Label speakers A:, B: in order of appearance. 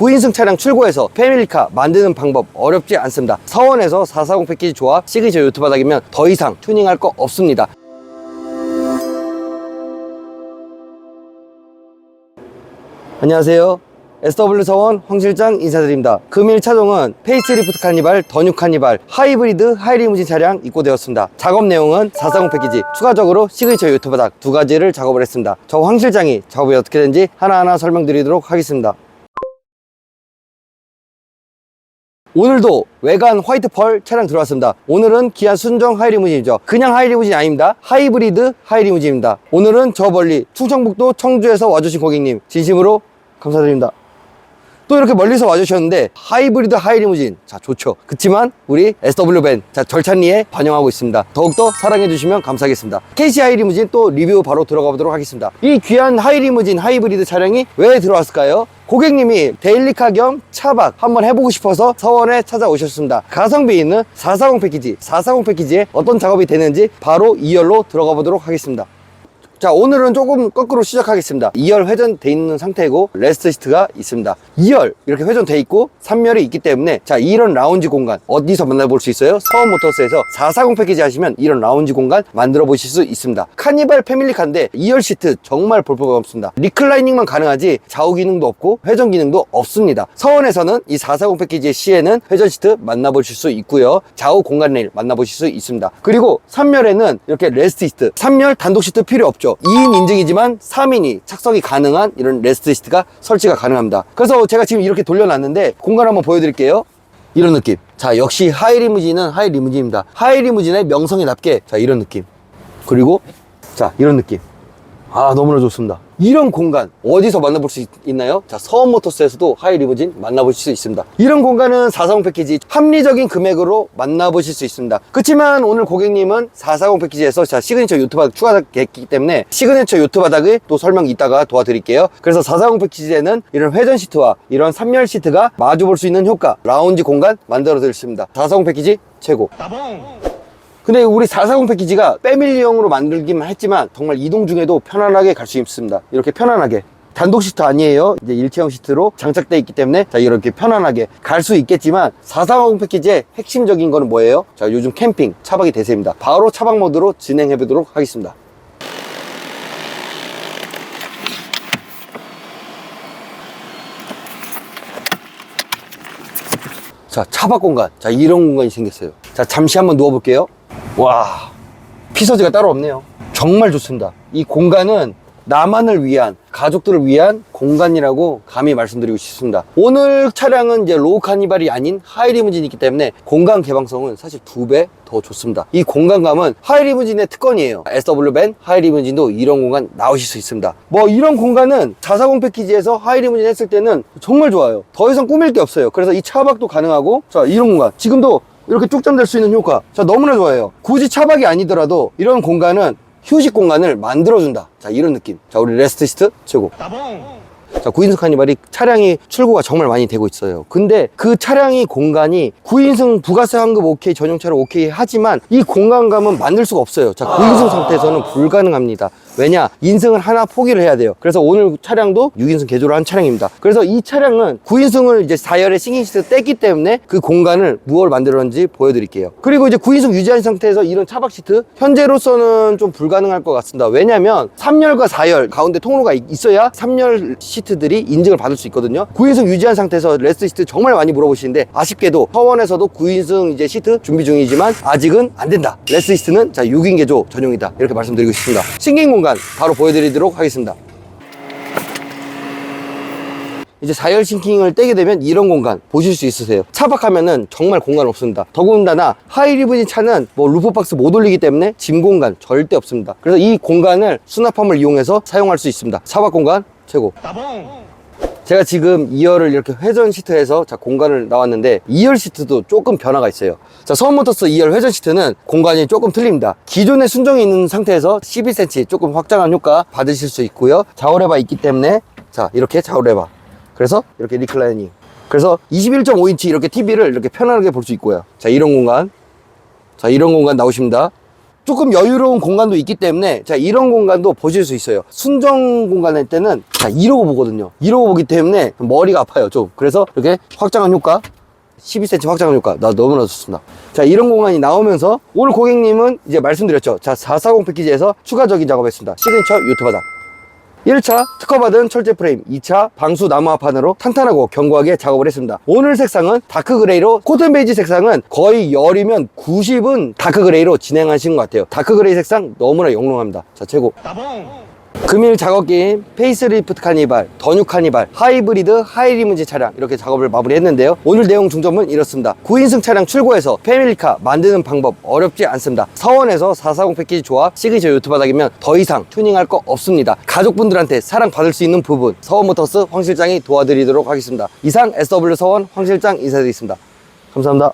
A: 9인승 차량 출고해서 패밀리카 만드는 방법 어렵지 않습니다. 서원에서 440 패키지 조합 시그니처 요트 바닥이면 더 이상 튜닝할 거 없습니다. 안녕하세요. SW 서원 황 실장 인사드립니다. 금일 차종은 페이스리프트 카니발, 더뉴 카니발, 하이브리드, 하이리무진 차량 입고되었습니다. 작업 내용은 440 패키지, 추가적으로 시그니처 바닥 두 가지를 작업을 했습니다. 저 황 실장이 작업이 어떻게 되는지 하나하나 설명드리도록 하겠습니다. 오늘도 외관 화이트 펄 차량 들어왔습니다. 오늘은 기아 순정 하이리무진이죠. 그냥 하이리무진이 아닙니다. 하이브리드 하이리무진입니다. 오늘은 저 멀리 충청북도 청주에서 와주신 고객님 진심으로 감사드립니다. 또 이렇게 멀리서 와주셨는데 하이브리드 하이리무진 자 좋죠 그렇지만 우리 SW밴 자 절찬리에 반영하고 있습니다 더욱더 사랑해 주시면 감사하겠습니다 KC 하이리무진 또 리뷰 바로 들어가 보도록 하겠습니다 이 귀한 하이리무진 하이브리드 차량이 왜 들어왔을까요? 고객님이 데일리카 겸 차박 한번 해보고 싶어서 서원에 찾아오셨습니다. 가성비 있는 440 패키지 440 패키지에 어떤 작업이 되는지 바로 2열로 들어가 보도록 하겠습니다 자 오늘은 조금 거꾸로 시작하겠습니다. 2열 회전돼 있는 상태고 레스트 시트가 있습니다. 2열 이렇게 회전돼 있고 3열이 있기 때문에 자 이런 라운지 공간 어디서 만나볼 수 있어요? 서원모터스에서 440 패키지 하시면 이런 라운지 공간 만들어 보실 수 있습니다. 카니발 패밀리카인데 2열 시트 정말 볼 필요가 없습니다. 리클라이닝만 가능하지 좌우 기능도 없고 회전 기능도 없습니다. 서원에서는 이 440 패키지의 시에는 회전 시트 만나보실 수 있고요. 좌우 공간 레일 만나보실 수 있습니다. 그리고 3열에는 이렇게 레스트 시트 3열 단독 시트 필요 없죠 2인 인증이지만 3인이 착석이 가능한 이런 레스트 시트가 설치가 가능합니다. 그래서 제가 지금 이렇게 돌려놨는데 공간 한번 보여드릴게요. 이런 느낌. 자 역시 하이 리무진은 하이 리무진입니다. 하이 리무진의 명성에 답게 자 이런 느낌. 그리고 자 이런 느낌 아 너무나 좋습니다. 이런 공간 어디서 만나볼 수 있, 나요? 자 서원모터스에서도 하이리무진 만나보실 수 있습니다. 이런 공간은 440 패키지 합리적인 금액으로 만나보실 수 있습니다. 그렇지만 오늘 고객님은 440 패키지에서 자 시그니처 요트 바닥 추가됐기 때문에 시그니처 요트 바닥을 또 설명 이따가 도와드릴게요. 그래서 440 패키지에는 이런 회전 시트와 이런 3열 시트가 마주 볼 수 있는 효과 라운지 공간 만들어 드렸습니다. 440 패키지 최고 근데 우리 440 패키지가 패밀리형으로 만들기만 했지만 정말 이동 중에도 편안하게 갈 수 있습니다. 이렇게 편안하게. 단독 시트 아니에요. 이제 일체형 시트로 장착되어 있기 때문에 자 이렇게 편안하게 갈 수 있겠지만 440 패키지의 핵심적인 거는 뭐예요? 자 요즘 캠핑 차박이 대세입니다. 바로 차박 모드로 진행해 보도록 하겠습니다. 자 차박 공간 자 이런 공간이 생겼어요 자 잠시 한번 누워 볼게요 와 피서지가 따로 없네요. 정말 좋습니다. 이 공간은 나만을 위한 가족들을 위한 공간이라고 감히 말씀드리고 싶습니다. 오늘 차량은 이제 로우 카니발이 아닌 하이리무진이기 때문에 공간 개방성은 사실 두 배 더 좋습니다. 이 공간감은 하이리무진의 특권이에요. SW밴 하이리무진도 이런 공간 나오실 수 있습니다. 뭐 이런 공간은 440 패키지에서 하이리무진 했을 때는 정말 좋아요. 더 이상 꾸밀 게 없어요. 그래서 이 차박도 가능하고 자 이런 공간. 지금도 이렇게 쭉 잠들 수 있는 효과 자 너무나 좋아요 굳이 차박이 아니더라도 이런 공간은 휴식 공간을 만들어준다 자 이런 느낌 자 우리 레스트 시트 최고 자, 9인승 카니발이 차량이 출고가 정말 많이 되고 있어요. 근데 그 차량이 공간이 9인승 부가세 환급 오케이 전용차로 오케이 하지만 이 공간감은 만들 수가 없어요. 자, 9인승 상태에서는 불가능합니다. 왜냐? 인승을 하나 포기를 해야 돼요. 그래서 오늘 차량도 6인승 개조를 한 차량입니다. 그래서 이 차량은 9인승을 이제 4열에 싱잉 시트 뗐기 때문에 그 공간을 무얼 만들었는지 보여드릴게요. 그리고 이제 9인승 유지한 상태에서 이런 차박 시트 현재로서는 좀 불가능할 것 같습니다. 왜냐면 3열과 4열 가운데 통로가 있- 있어야 3열 시트들이 인증을 받을 수 있거든요. 9인승 유지한 상태에서 레스트 시트 정말 많이 물어보시는데 아쉽게도 서원에서도 9인승 이제 시트 준비 중이지만 아직은 안 된다. 레스트 시트는 자 6인 개조 전용이다. 이렇게 말씀드리고 싶습니다. 신긴 공간 바로 보여드리도록 하겠습니다. 이제 4열 싱킹을 떼게 되면 이런 공간 보실 수 있으세요. 차박하면은 정말 공간 없습니다. 더군다나 하이리브진 차는 뭐 루프박스 못 올리기 때문에 짐 공간 절대 없습니다. 그래서 이 공간을 수납함을 이용해서 사용할 수 있습니다. 차박 공간 최고 제가 지금 2열을 이렇게 회전 시트에서 자 공간을 나왔는데 2열 시트도 조금 변화가 있어요. 자 서원모터스 2열 회전 시트는 공간이 조금 틀립니다. 기존에 순정이 있는 상태에서 12cm 조금 확장한 효과 받으실 수 있고요. 좌우레바 있기 때문에 자 이렇게 좌우레바 그래서 이렇게 리클라이닝. 그래서 21.5인치 이렇게 TV를 이렇게 편안하게 볼 수 있고요. 자 이런 공간. 자 이런 공간 나오십니다 조금 여유로운 공간도 있기 때문에 자 이런 공간도 보실 수 있어요. 순정 공간 할 때는 자 이러고 보거든요. 이러고 보기 때문에 머리가 아파요 좀. 그래서 이렇게 확장한 효과 12cm 확장한 효과 나 너무나 좋습니다. 자 이런 공간이 나오면서 오늘 고객님은 이제 말씀드렸죠. 자440 패키지에서 추가적인 작업했습니다. 시그니처 유튜 바닥 1차 특허받은 철제 프레임 2차 방수 나무 합판으로 탄탄하고 견고하게 작업을 했습니다. 오늘 색상은 다크 그레이로 코튼 베이지 색상은 거의 열이면 90은 다크 그레이로 진행하신 것 같아요. 다크 그레이 색상 너무나 영롱합니다. 자 최고 금일 작업기인 페이스리프트 카니발, 더뉴 카니발, 하이브리드, 하이리무진 차량 이렇게 작업을 마무리했는데요. 오늘 내용 중점은 이렇습니다. 9인승 차량 출고해서 패밀리카 만드는 방법 어렵지 않습니다. 사원에서 440 패키지 조합 시그니처 요트 바닥이면 더 이상 튜닝할 거 없습니다. 가족분들한테 사랑받을 수 있는 부분 서원모터스 황 실장이 도와드리도록 하겠습니다. 이상 SW 서원 황 실장 인사드리겠습니다. 감사합니다.